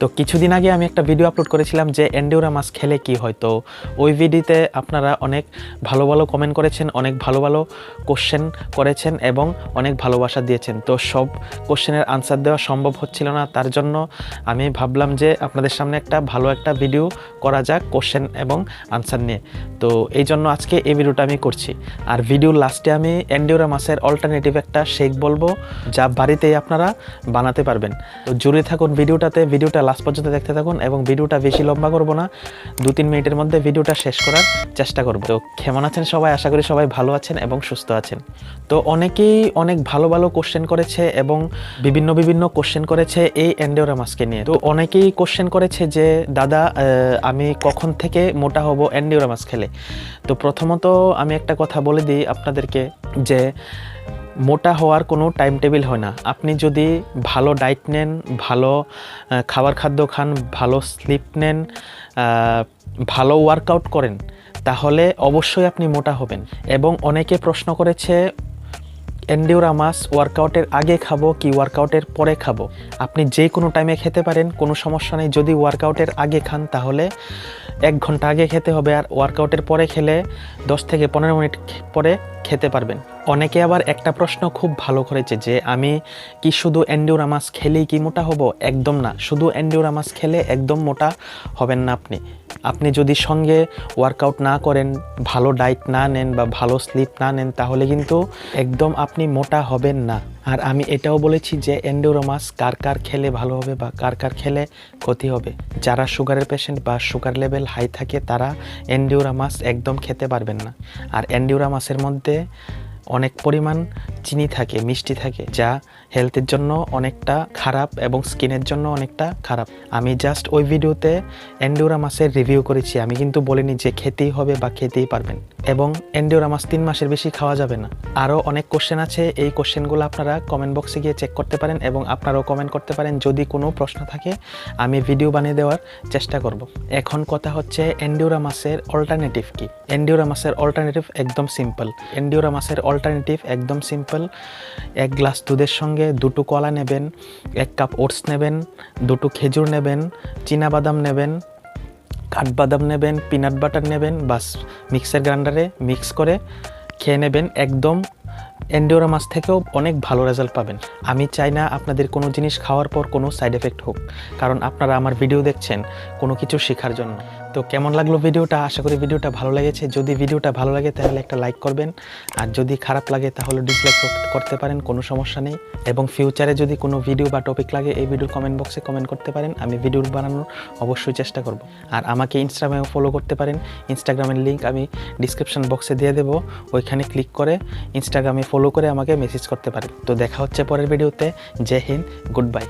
তো কিছুদিন আগে আমি একটা ভিডিও আপলোড করেছিলাম যে এন্ডিওরা মাছ খেলে কি হয়? তো ওই ভিডিওতে আপনারা অনেক ভালো ভালো কমেন্ট করেছেন, অনেক ভালো ভালো কোশ্চেন করেছেন এবং অনেক ভালোবাসা দিয়েছেন। তো সব কোশ্চেনের আনসার দেওয়া সম্ভব হচ্ছিল না, তার জন্য আমি ভাবলাম যে আপনাদের সামনে একটা ভালো একটা ভিডিও করা যাক কোশ্চেন এবং আনসার নিয়ে। তো এই জন্য আজকে এই ভিডিওটা আমি করছি। আর ভিডিওর লাস্টে আমি এন্ডিওরা মাছের অল্টারনেটিভ একটা শেক বলব, যা বাড়িতেই আপনারা বানাতে পারবেন। তো জুড়ে থাকুন ভিডিওটাতে ভিডিওটা লাস্ট পর্যন্ত দেখতে থাকুন এবং ভিডিওটা বেশি লম্বা করব না। দু তিন মিনিটের মধ্যে ভিডিওটা শেষ করার চেষ্টা করব। তো কেমন আছেন সবাই? আশা করি সবাই ভালো আছেন এবং সুস্থ আছেন। তো অনেকেই অনেক ভালো ভালো কোশ্চেন করেছে এবং বিভিন্ন বিভিন্ন কোশ্চেন করেছে এই এন্ডিওরা মাছকে নিয়ে। তো অনেকেই কোশ্চেন করেছে যে, দাদা আমি কখন থেকে মোটা হব এন্ডিওরা মাছ খেলে? তো প্রথমত আমি একটা কথা বলে দিই আপনাদেরকে যে মোটা হওয়ার কোনো টাইম টেবিল হয় না। আপনি যদি ভালো ডায়েট নেন, ভালো খাবার খাদ্য খান, ভালো স্লিপ নেন ভালো ওয়ার্কআউট করেন, তাহলে অবশ্যই আপনি মোটা হবেন। এবং অনেকে প্রশ্ন করেছে এন্ডিওরা মাস ওয়ার্কআউটের আগে খাব কি ওয়ার্কআউটের পরে খাব? আপনি যে কোনো টাইমে খেতে পারেন, কোনো সমস্যা নেই। যদি ওয়ার্কআউটের আগে খান, তাহলে এক ঘণ্টা আগে খেতে হবে। আর ওয়ার্কআউটের পরে খেলে দশ থেকে পনেরো মিনিট পরে খেতে পারবেন। অনেকে আবার একটা প্রশ্ন খুব ভালো করেছে যে, আমি কি শুধু এন্ডিওরা মাছ খেলেই কি মোটা হব? একদম না। শুধু এন্ডিওরা মাছ খেলে একদম মোটা হবেন না আপনি। আপনি যদি সঙ্গে ওয়ার্কআউট না করেন, ভালো ডায়েট না নেন বা ভালো স্লিপ না নেন, তাহলে কিন্তু একদম আপনি মোটা হবেন না। আর আমি এটাও বলেছি যে মাছ কার কার খেলে ভালো হবে বা কার কার খেলে ক্ষতি হবে? যারা সুগারের পেশেন্ট বা সুগার লেভেল হাই থাকে, তারা এন্ডিওরা মাছ একদম খেতে পারবেন না। আর এন্ডিওরা মাছের মধ্যে অনেক পরিমাণ চিনি থাকে, মিষ্টি থাকে, যা হেলথের জন্য অনেকটা খারাপ এবং স্কিনের জন্য অনেকটা খারাপ। আমি জাস্ট ওই ভিডিওতে অ্যান্ডোরা মাছের রিভিউ করেছি। আমি কিন্তু বলিনি যে খেতেই হবে বা খেতেই পারবেন। এবং এন্ডিওরা মাছ তিন মাসের বেশি খাওয়া যাবে না। আরও অনেক কোশ্চেন আছে, এই কোশ্চেনগুলো আপনারা কমেন্ট বক্সে গিয়ে চেক করতে পারেন এবং আপনারাও কমেন্ট করতে পারেন যদি কোনো প্রশ্ন থাকে, আমি ভিডিও বানিয়ে দেওয়ার চেষ্টা করব। এখন কথা হচ্ছে এন্ডিওরা মাছের অল্টারনেটিভ কি? এন্ডিওরা মাছের অল্টারনেটিভ একদম সিম্পল এন্ডিওরা মাছের অল্টারনেটিভ একদম সিম্পল এক গ্লাস দুধের সঙ্গে দুটো কলা নেবেন, এক কাপ ওটস নেবেন, দুটো খেজুর নেবেন বাদাম নেবেন কাঠবাদাম নেবেন পিনাট বাটার নেবেন, বাস মিক্সার গ্রাইন্ডারে মিক্স করে খেয়ে নেবেন। একদম এন্ডিওরা মাছ থেকেও অনেক ভালো রেজাল্ট পাবেন। আমি চাই না আপনাদের কোনো জিনিস খাওয়ার পর কোনো সাইড এফেক্ট হোক, কারণ আপনারা আমার ভিডিও দেখছেন, কোনো কিছু শেখার জন্য। তো কেমন লাগল ভিডিওটা? আশা করি ভিডিওটা ভালো লেগেছে। যদি ভিডিওটা ভালো লাগে তাহলে একটা লাইক করবেন। আর যদি খারাপ লাগে তাহলে ডিসলাইক করতে পারেন, কোনো সমস্যা নেই। এবং ফিউচারে যদি কোনো ভিডিও বা টপিক লাগে, এই ভিডিওর কমেন্ট বক্সে কমেন্ট করতে পারেন। আমি ভিডিও বানানোর অবশ্যই চেষ্টা করব। আর আমাকে ইনস্টাগ্রামে ফলো করতে পারেন। ইনস্টাগ্রামের লিঙ্ক আমি ডিসক্রিপশন বক্সে দিয়ে দেবো। ওইখানে ক্লিক করে ইনস্টাগ্রামে ফলো করে আমাকে মেসেজ করতে পারেন। তো দেখা হচ্ছে পরের ভিডিওতে জয় হিন্দ গুড বাই